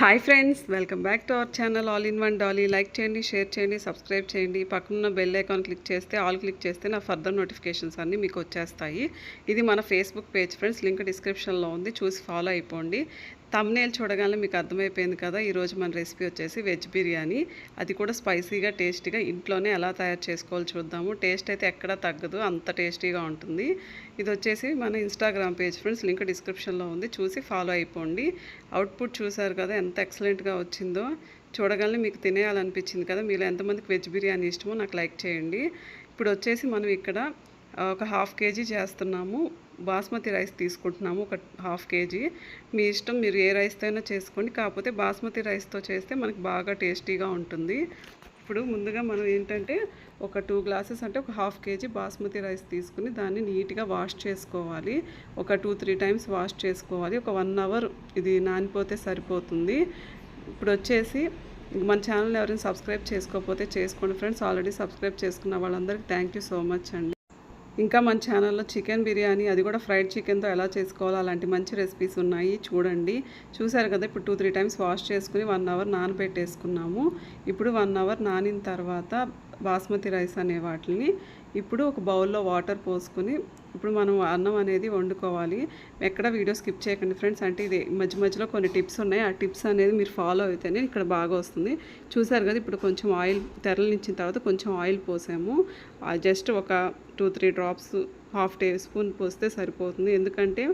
Hi friends welcome back to our channel all in one Dolly like చేయండి share చేయండి subscribe చేయండి. పక్కనున్న bell icon click చేస్తే all click చేస్తే నా ఫర్దర్ నోటిఫికేషన్స్ అన్నీ మీకు వచ్చేస్తాయి. ఇది మన ఫేస్బుక్ పేజ్ ఫ్రెండ్స్ లింక్ డిస్క్రిప్షన్లో ఉంది. చూసి ఫాలో అయిపోండి. తమ్నేల్ చూడగానే మీకు అర్థమైపోయింది కదా ఈరోజు మన రెసిపీ వచ్చేసి వెజ్ బిర్యానీ. అది కూడా స్పైసీగా టేస్టీగా ఇంట్లోనే ఎలా తయారు చేసుకోవాలి చూద్దాము. టేస్ట్ అయితే ఎక్కడా తగ్గదు అంత టేస్టీగా ఉంటుంది. ఇది వచ్చేసి మన ఇన్స్టాగ్రామ్ పేజ్ ఫ్రెండ్స్ లింక్ డిస్క్రిప్షన్లో ఉంది. చూసి ఫాలో అయిపోండి. అవుట్పుట్ చూసారు కదా ఎంత ఎక్సలెంట్గా వచ్చిందో. చూడగానే మీకు తినేయాలనిపించింది కదా మీలో ఎంతమందికి వెజ్ బిర్యానీ ఇష్టమో నాకు లైక్ చేయండి. ఇప్పుడు వచ్చేసి మనం ఇక్కడ ఒక హాఫ్ కేజీ చేస్తున్నాము. బాస్మతి రైస్ తీసుకుంటున్నాము ఒక హాఫ్ కేజీ. మీ ఇష్టం మీరు ఏ రైస్తో అయినా చేసుకోండి. కాకపోతే బాస్మతి రైస్తో చేస్తే మనకి బాగా టేస్టీగా ఉంటుంది. ఇప్పుడు ముందుగా మనం ఏంటంటే ఒక టూ గ్లాసెస్ అంటే ఒక హాఫ్ కేజీ బాస్మతి రైస్ తీసుకుని దాన్ని నీట్గా వాష్ చేసుకోవాలి. ఒక టూ త్రీ టైమ్స్ వాష్ చేసుకోవాలి. ఒక వన్ అవర్ ఇది నానిపోతే సరిపోతుంది. ఇప్పుడు వచ్చేసి మన ఛానల్ ఎవరైనా సబ్స్క్రైబ్ చేసుకోకపోతే చేసుకోండి ఫ్రెండ్స్. ఆల్రెడీ సబ్స్క్రైబ్ చేసుకున్న వాళ్ళందరికీ థ్యాంక్ యూ సో మచ్ అండి. ఇంకా మన ఛానల్లో చికెన్ బిర్యానీ అది కూడా ఫ్రైడ్ చికెన్తో ఎలా చేసుకోవాలో అలాంటి మంచి రెసిపీస్ ఉన్నాయి చూడండి. చూసారు కదా ఇప్పుడు టూ త్రీ టైమ్స్ వాష్ చేసుకుని వన్ అవర్ నానబెట్టేసుకున్నాము. ఇప్పుడు వన్ అవర్ నానిన తర్వాత బాస్మతి రైస్ అనే వాటిని ఇప్పుడు ఒక బౌల్లో వాటర్ పోసుకుని ఇప్పుడు మనం అన్నం అనేది వండుకోవాలి. ఎక్కడ వీడియో స్కిప్ చేయకండి ఫ్రెండ్స్. అంటే ఇది మధ్య మధ్యలో కొన్ని టిప్స్ ఉన్నాయి. ఆ టిప్స్ అనేది మీరు ఫాలో అయితేనే ఇక్కడ బాగా వస్తుంది. చూసారు కదా ఇప్పుడు కొంచెం ఆయిల్ తెరలించిన తర్వాత కొంచెం ఆయిల్ పోసాము. జస్ట్ ఒక two three drops half teaspoon పోస్తే సరిపోతుంది. ఎందుకంటే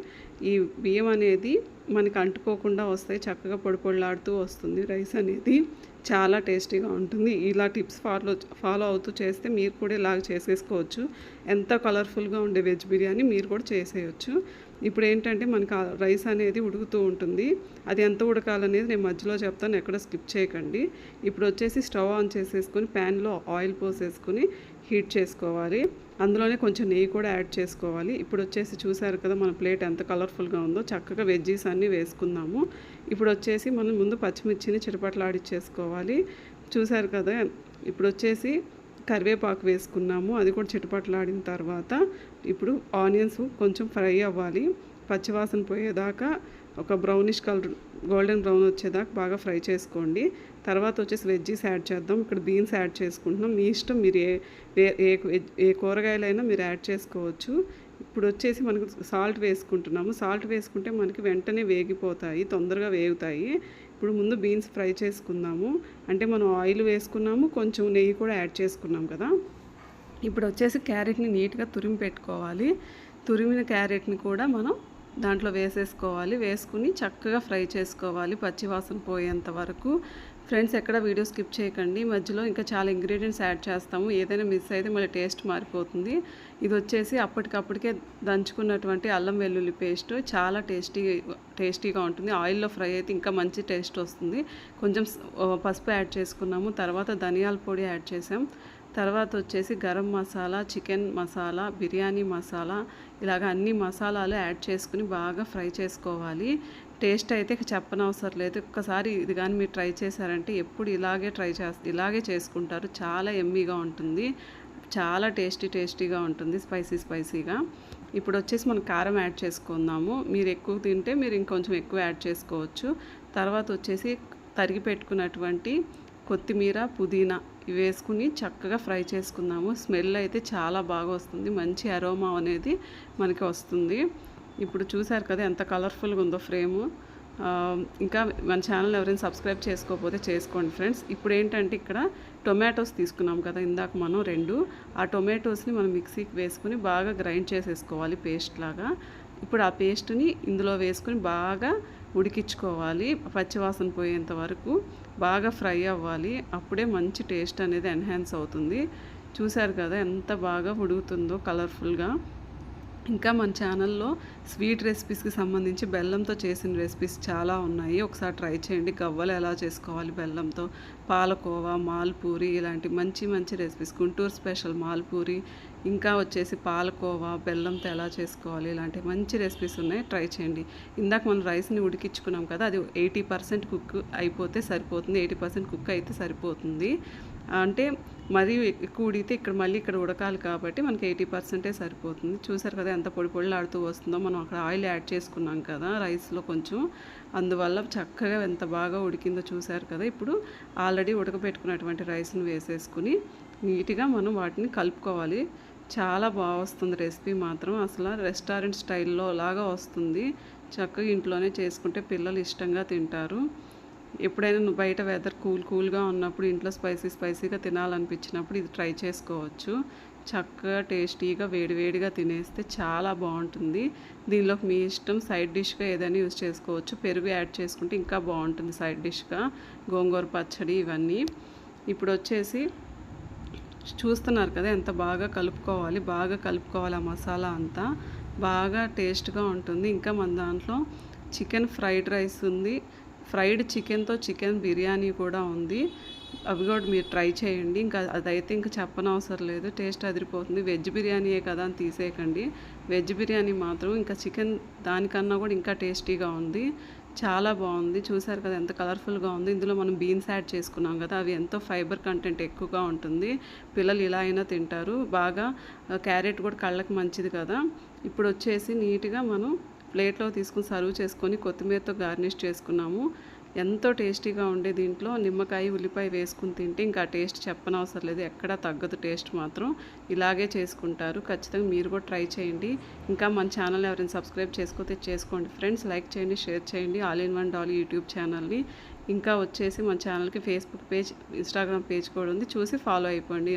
ఈ బియ్యం అనేది మనకి అంటుకోకుండా వస్తాయి. చక్కగా పొడిపొడిలాడుతూ వస్తుంది రైస్ అనేది. చాలా టేస్టీగా ఉంటుంది. ఇలా టిప్స్ ఫాలో ఫాలో అవుతూ చేస్తే మీరు కూడా ఇలాగ చేసేసుకోవచ్చు. ఎంత కలర్ఫుల్గా ఉండే వెజ్ బిర్యానీ మీరు కూడా చేసేయచ్చు. ఇప్పుడు ఏంటంటే మనకి రైస్ అనేది ఉడుకుతూ ఉంటుంది. అది ఎంత ఉడకాలనేది నేను మధ్యలో చెప్తాను. ఎక్కడ స్కిప్ చేయకండి. ఇప్పుడు వచ్చేసి స్టవ్ ఆన్ చేసేసుకొని ప్యాన్లో ఆయిల్ పోసేసుకొని హీట్ చేసుకోవాలి. అందులోనే కొంచెం నెయ్యి కూడా యాడ్ చేసుకోవాలి. ఇప్పుడు వచ్చేసి చూసారు కదా మన ప్లేట్ ఎంత కలర్ఫుల్గా ఉందో. చక్కగా వెజ్జీస్ అన్నీ వేసుకుందాము. ఇప్పుడు వచ్చేసి మనం ముందు పచ్చిమిర్చిని చిటపట్లాడిచ్చేసుకోవాలి. చూసారు కదా ఇప్పుడు వచ్చేసి కరివేపాకు వేసుకున్నాము. అది కూడా చిటపట్లాడిన తర్వాత ఇప్పుడు ఆనియన్స్ కొంచెం ఫ్రై అవ్వాలి. పచ్చివాసన పోయేదాకా ఒక బ్రౌనిష్ కలర్ గోల్డెన్ బ్రౌన్ వచ్చేదాకా బాగా ఫ్రై చేసుకోండి. తర్వాత వచ్చేసి వెజ్జీస్ యాడ్ చేద్దాం. ఇక్కడ బీన్స్ యాడ్ చేసుకుంటున్నాం. మీ ఇష్టం మీరు ఏ ఏ- ఏ ఏ కూరగాయలైనా మీరు యాడ్ చేసుకోవచ్చు. ఇప్పుడు వచ్చేసి మనకు సాల్ట్ వేసుకుంటున్నాము. సాల్ట్ వేసుకుంటే మనకి వెంటనే వేగిపోతాయి తొందరగా వేగుతాయి. ఇప్పుడు ముందు బీన్స్ ఫ్రై చేసుకుందాము. అంటే మనం ఆయిల్ వేసుకున్నాము కొంచెం నెయ్యి కూడా యాడ్ చేసుకున్నాం కదా. ఇప్పుడు వచ్చేసి క్యారెట్ని నీట్గా తురిమి పెట్టుకోవాలి. తురిమిన క్యారెట్ని కూడా మనం దాంట్లో వేసేసుకోవాలి. వేసుకుని చక్కగా ఫ్రై చేసుకోవాలి. పచ్చివాసన పోయేంత వరకు. ఫ్రెండ్స్ ఎక్కడ వీడియో స్కిప్ చేయకండి. మధ్యలో ఇంకా చాలా ఇంగ్రీడియంట్స్ యాడ్ చేస్తాము. ఏదైనా మిస్ అయితే మళ్ళీ టేస్ట్ మారిపోతుంది. ఇది వచ్చేసి అప్పటికప్పటికే దంచుకున్నటువంటి అల్లం వెల్లుల్లి పేస్ట్. చాలా టేస్టీ టేస్టీగా ఉంటుంది. ఆయిల్లో ఫ్రై అయితే ఇంకా మంచి టేస్ట్ వస్తుంది. కొంచెం పసుపు యాడ్ చేసుకున్నాము. తర్వాత ధనియాల పొడి యాడ్ చేసాం. తర్వాత వచ్చేసి గరం మసాలా చికెన్ మసాలా బిర్యానీ మసాలా ఇలాగ అన్ని మసాలాలు యాడ్ చేసుకుని బాగా ఫ్రై చేసుకోవాలి. టేస్ట్ అయితే చెప్పనవసరం లేదు. ఒక్కసారి ఇది కానీ మీరు ట్రై చేశారంటే ఎప్పుడు ఇలాగే ట్రై చేస్తారు ఇలాగే చేసుకుంటారు. చాలా ఎమ్మీగా ఉంటుంది. చాలా టేస్టీ టేస్టీగా ఉంటుంది. స్పైసీ స్పైసీగా. ఇప్పుడు వచ్చేసి మనం కారం యాడ్ చేసుకుందాము. మీరు ఎక్కువ తింటే మీరు ఇంకొంచెం ఎక్కువ యాడ్ చేసుకోవచ్చు. తర్వాత వచ్చేసి తరిగి పెట్టుకున్నటువంటి కొత్తిమీర పుదీనా ఇవి వేసుకుని చక్కగా ఫ్రై చేసుకుందాము. స్మెల్ అయితే చాలా బాగా వస్తుంది. మంచి అరోమా అనేది మనకి వస్తుంది. ఇప్పుడు చూసారు కదా ఎంత కలర్ఫుల్గా ఉందో ఫ్రేము. ఇంకా మన ఛానల్ ఎవరైనా సబ్స్క్రైబ్ చేసుకోకపోతే చేసుకోండి ఫ్రెండ్స్. ఇప్పుడు ఏంటంటే ఇక్కడ టొమాటోస్ తీసుకున్నాం కదా ఇందాక మనం రెండు. ఆ టొమాటోస్ని మనం మిక్సీకి వేసుకుని బాగా గ్రైండ్ చేసేసుకోవాలి పేస్ట్ లాగా. ఇప్పుడు ఆ పేస్ట్ని ఇందులో వేసుకుని బాగా ఉడికించుకోవాలి. పచ్చివాసన పోయేంత వరకు. బాగా ఫ్రై అవ్వాలి. అప్పుడే మంచి టేస్ట్ అనేది ఎన్హాన్స్ అవుతుంది. చూశారు కదా ఎంత బాగా ఉడుకుతుందో కలర్ఫుల్గా. ఇంకా మన ఛానల్లో స్వీట్ రెసిపీస్కి సంబంధించి బెల్లంతో చేసిన రెసిపీస్ చాలా ఉన్నాయి. ఒకసారి ట్రై చేయండి. గవ్వలు ఎలా చేసుకోవాలి బెల్లంతో? పాలకోవా మాల్పూరి ఇలాంటి మంచి మంచి రెసిపీస్. గుంటూరు స్పెషల్ మాల్పూరి. ఇంకా వచ్చేసి పాలకోవా బెల్లంతో ఎలా చేసుకోవాలి ఇలాంటి మంచి రెసిపీస్ ఉన్నాయి. ట్రై చేయండి. ఇందాక మనం రైస్ని ఉడికించుకున్నాం కదా అది ఎయిటీ పర్సెంట్ కుక్ అయిపోతే సరిపోతుంది. ఎయిటీ పర్సెంట్ కుక్ అయితే సరిపోతుంది. అంటే మరీ ఎక్కువ ఉడికితే ఇక్కడ మళ్ళీ ఇక్కడ ఉడకాలి కాబట్టి మనకి ఎయిటీ పర్సెంటే సరిపోతుంది. చూసారు కదా ఎంత పొడి పొడిలాడుతూ వస్తుందో. మనం అక్కడ ఆయిల్ యాడ్ చేసుకున్నాం కదా రైస్లో కొంచెం. అందువల్ల చక్కగా ఎంత బాగా ఉడికిందో చూసారు కదా. ఇప్పుడు ఆల్రెడీ ఉడకబెట్టుకున్నటువంటి రైస్ని వేసేసుకుని నీట్గా మనం వాటిని కలుపుకోవాలి. చాలా బాగా వస్తుంది రెసిపీ మాత్రం. అసలు రెస్టారెంట్ స్టైల్లో లాగా వస్తుంది. చక్కగా ఇంట్లోనే చేసుకుంటే పిల్లలు ఇష్టంగా తింటారు. ఎప్పుడైనా నువ్వు బయట వెదర్ కూల్ కూల్గా ఉన్నప్పుడు ఇంట్లో స్పైసీ స్పైసీగా తినాలనిపించినప్పుడు ఇది ట్రై చేసుకోవచ్చు. చక్కగా టేస్టీగా వేడివేడిగా తినేస్తే చాలా బాగుంటుంది. దీనిలోకి మీ ఇష్టం సైడ్ డిష్గా ఏదైనా యూజ్ చేసుకోవచ్చు. పెరుగు యాడ్ చేసుకుంటే ఇంకా బాగుంటుంది సైడ్ డిష్గా గోంగూర పచ్చడి ఇవన్నీ. ఇప్పుడు వచ్చేసి చూస్తున్నారు కదా ఎంత బాగా కలుపుకోవాలి బాగా కలుపుకోవాలి ఆ మసాలా అంతా. బాగా టేస్ట్గా ఉంటుంది. ఇంకా మన దాంట్లో చికెన్ ఫ్రైడ్ రైస్ ఉంది. ఫ్రైడ్ చికెన్తో చికెన్ బిర్యానీ కూడా ఉంది. అవి కూడా మీరు ట్రై చేయండి. ఇంకా అదైతే ఇంకా చెప్పనవసరం లేదు. టేస్ట్ అదిరిపోతుంది. వెజ్ బిర్యానీయే కదా అని తీసేయకండి. వెజ్ బిర్యానీ మాత్రం ఇంకా చికెన్ దానికన్నా కూడా ఇంకా టేస్టీగా ఉంది. చాలా బాగుంది. చూసారు కదా ఎంత కలర్ఫుల్గా ఉంది. ఇందులో మనం బీన్స్ యాడ్ చేసుకున్నాం కదా. అవి ఎంతో ఫైబర్ కంటెంట్ ఎక్కువగా ఉంటుంది. పిల్లలు ఇలా అయినా తింటారు. బాగా క్యారెట్ కూడా కళ్ళకి మంచిది కదా. ఇప్పుడు వచ్చేసి నీట్గా మనం ప్లేట్లో తీసుకుని సర్వ్ చేసుకొని కొత్తిమీరతో గార్నిష్ చేసుకున్నాము. ఎంతో టేస్టీగా ఉండే దీంట్లో నిమ్మకాయ ఉల్లిపాయ వేసుకుని తింటే ఇంకా టేస్ట్ చెప్పనవసరం లేదు. ఎక్కడా తగ్గదు టేస్ట్ మాత్రం. ఇలాగే చేసుకుంటారు. ఖచ్చితంగా మీరు కూడా ట్రై చేయండి. ఇంకా మన ఛానల్ ఎవరైనా సబ్స్క్రైబ్ చేసుకోతే చేసుకోండి ఫ్రెండ్స్. లైక్ చేయండి షేర్ చేయండి. All in one Dolly YouTube ఛానల్ని. ఇంకా వచ్చేసి మన ఛానల్కి ఫేస్బుక్ పేజ్ ఇన్స్టాగ్రామ్ పేజ్ కూడా ఉంది. చూసి ఫాలో అయిపోండి.